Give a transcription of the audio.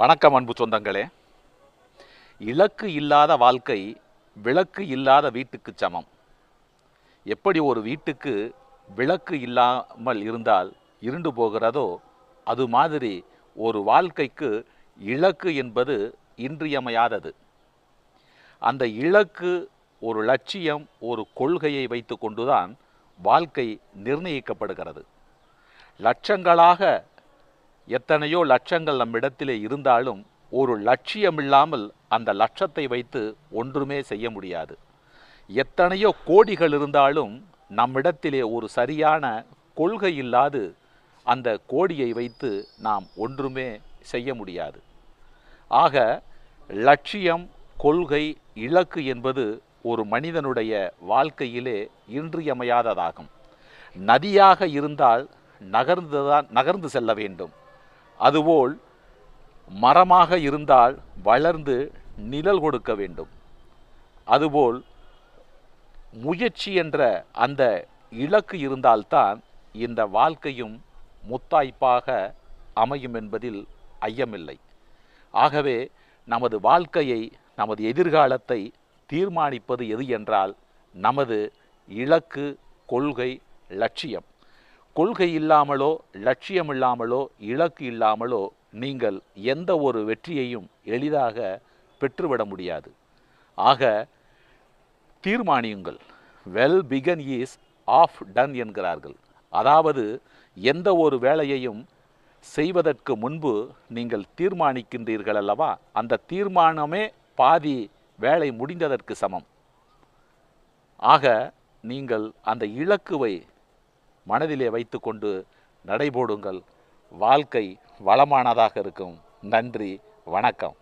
வணக்கம் அன்பு சொந்தங்களே. இலக்கு இல்லாத வாழ்க்கை விளக்கு இல்லாத வீட்டுக்கு சமம். எப்படி ஒரு வீட்டுக்கு விளக்கு இல்லாமல் இருந்தால் இருண்டு போகிறதோ அது மாதிரி ஒரு வாழ்க்கைக்கு இலக்கு என்பது இன்றியமையாதது. அந்த இலக்கு ஒரு லட்சியம் ஒரு கொள்கையை வைத்து கொண்டுதான் வாழ்க்கை நிர்ணயிக்கப்படுகிறது. லட்சங்களாக எத்தனையோ லட்சங்கள் நம்மிடத்திலே இருந்தாலும் ஒரு லட்சியமில்லாமல் அந்த லட்சத்தை வைத்து ஒன்றுமே செய்ய முடியாது. எத்தனையோ கோடிகள் இருந்தாலும் நம்மிடத்திலே ஒரு சரியான கொள்கை இல்லாது அந்த கோடியை வைத்து நாம் ஒன்றுமே செய்ய முடியாது. ஆக லட்சியம் கொள்கை இலக்கு என்பது ஒரு மனிதனுடைய வாழ்க்கையிலே இன்றியமையாததாகும். நதியாக இருந்தால் நகர்ந்துதான் நகர்ந்து செல்ல வேண்டும். அதுபோல் மரமாக இருந்தால் வளர்ந்து நிழல் கொடுக்க வேண்டும். அதுபோல் முயற்சி என்ற அந்த இலக்கு இருந்தால்தான் இந்த வாழ்க்கையும் முத்தாய்ப்பாக அமையும் என்பதில் ஐயமில்லை. ஆகவே நமது வாழ்க்கையை நமது எதிர்காலத்தை தீர்மானிப்பது எது என்றால் நமது இலக்கு கொள்கை லட்சியம். கொள்கை இல்லாமலோ லட்சியம் இல்லாமலோ இலக்கு இல்லாமலோ நீங்கள் எந்த ஒரு வெற்றியையும் எளிதாக பெற்றுவிட முடியாது. ஆக தீர்மானியுங்கள். Well begun is half done என்கிறார்கள். அதாவது எந்த ஒரு வேலையையும் செய்வதற்கு முன்பு நீங்கள் தீர்மானிக்கின்றீர்கள் அல்லவா? அந்த தீர்மானமே பாதி வேலை முடிந்ததற்கு சமம். ஆக நீங்கள் அந்த இலக்குவை மனதிலே வைத்துக்கொண்டு நடைபோடுங்கள். வாழ்க்கை வளமானதாக இருக்கும். நன்றி வணக்கம்.